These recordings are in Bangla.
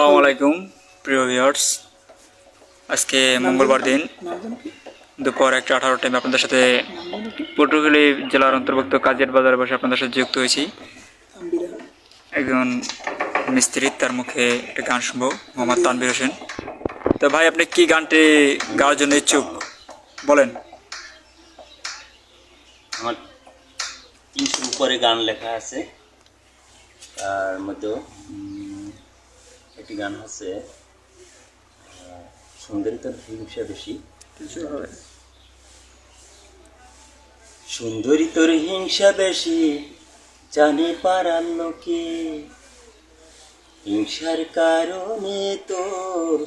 আসসালামু আলাইকুম প্রিয় ভিউয়ার্স আজকে মঙ্গলবার দিন। দুপুর একটা আঠারো টাইমে আপনাদের সাথে পটুয়াখালী জেলার অন্তর্ভুক্ত কাজের বাজারে বসে আপনাদের সাথে যুক্ত হয়েছি। একজন মিস্ত্রি তার মুখে একটা গান শুনব মোহাম্মদ তানবির হোসেন। তো ভাই আপনি কি গানটি গাওয়ার জন্য ইচ্ছুক? বলেন। আমার তিনশো উপরে গান লেখা আছে। তার মধ্যে একটি গান আছে আহ, সুন্দরী তোর হিংসা বেশি। সুন্দরী তোর হিংসা বেশি জানে পারার লোকে। হিংসার কারণে তোর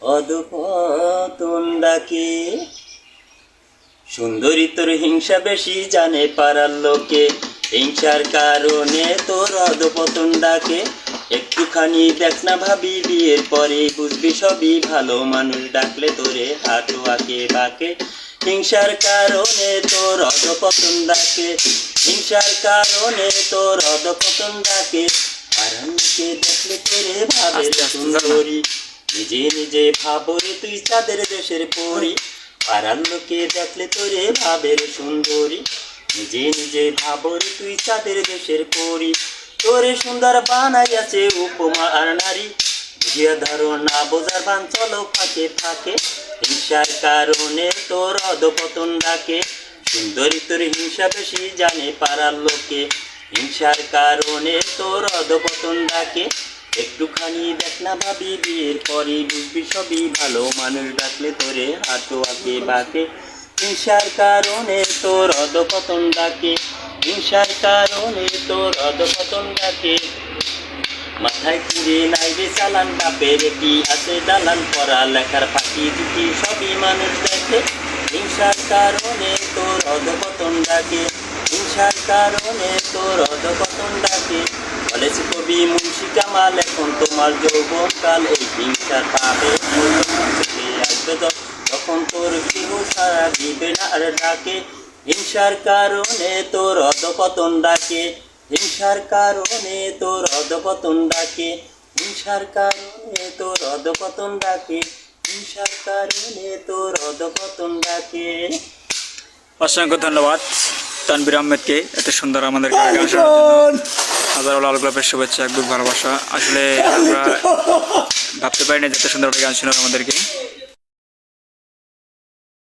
অধপতন ডাকে। সুন্দরী তোর হিংসা বেশি জানে পারার লোকে। হিংসার কারণে তোর অধপতন ডাকে। একটুখানি দেখ না ভাবি বিয়ের পরে বুঝবি সবই ভালো। মানুষ ডাকলে তোরে হাঁটু আঁকে বাঁকে। হিংসার কারণে তোর অধপতন ডাকে। হিংসার কারণে তোর অধপতন ডাকে। আরামকে দেখলে তোরে ভাবে। সুন্দরী নিজে নিজে ভাবরে তুই চাঁদের দেশের পরি। পাড়ার লোকে দেখলে তোরে ভাবের সুন্দরী। নিজে নিজে ভাবরে তুই চাঁদের দেশের পরি। তোরে সুন্দর বানাইয়াছে উপমা আর নারী। বুঝিয়া ধরো না বোঝার বান চলো ফাঁকে ফাঁকে। হিংসার কারণে তোর অধপতন ডাকে। সুন্দরী তোর হিংসা বেশি জানে পাড়ার লোকে। হিংসার কারণে তোর অধপতন ডাকে। একটুখানি দেখ না ভাবি, বিয়ের পরে বুঝবি সবই। ভালো মানুষ ডাকলে তোরে হাঁটু আঁকে বাঁকে। হিংসার কারণে তোর অধপতন ডাকে। হিংসার কারণে তোর অধপতন ডাকে মাথায় কুড়ে নাই রে চালান, বাপের কি আছে দালান পড়া লেখার ফাঁকি দুটি সবই মানুষ দেখে। হিংসার কারণে তোর অধপতন ডাকে হিংসার কারণে তোর অধপতন ডাকে বলেছে কবি মুন্সি কামাল, এখন তোমার যৌবন কাল এই হিংসার পাবে আসবে তখন তোর কেহ সারা দিবে না আর ডাকে হিংসার কারণে তোর অধপতন ডাকে হিংসার কারণে তোর অধপতন ডাকে হিংসার কারণে তোর অধপতন ডাকে হিংসার কারণে তোর অধপতন ডাকে। অসংখ্য ধন্যবাদ তানবির আহমেদকে এত সুন্দর আমাদের গান শোনার জন্য। হাজার লাল গোলাপের শুভেচ্ছা এক বুক ভালোবাসা। আসলে আমরা ভাবতে পারি না যে এত সুন্দর গান শোনার আমাদেরকে।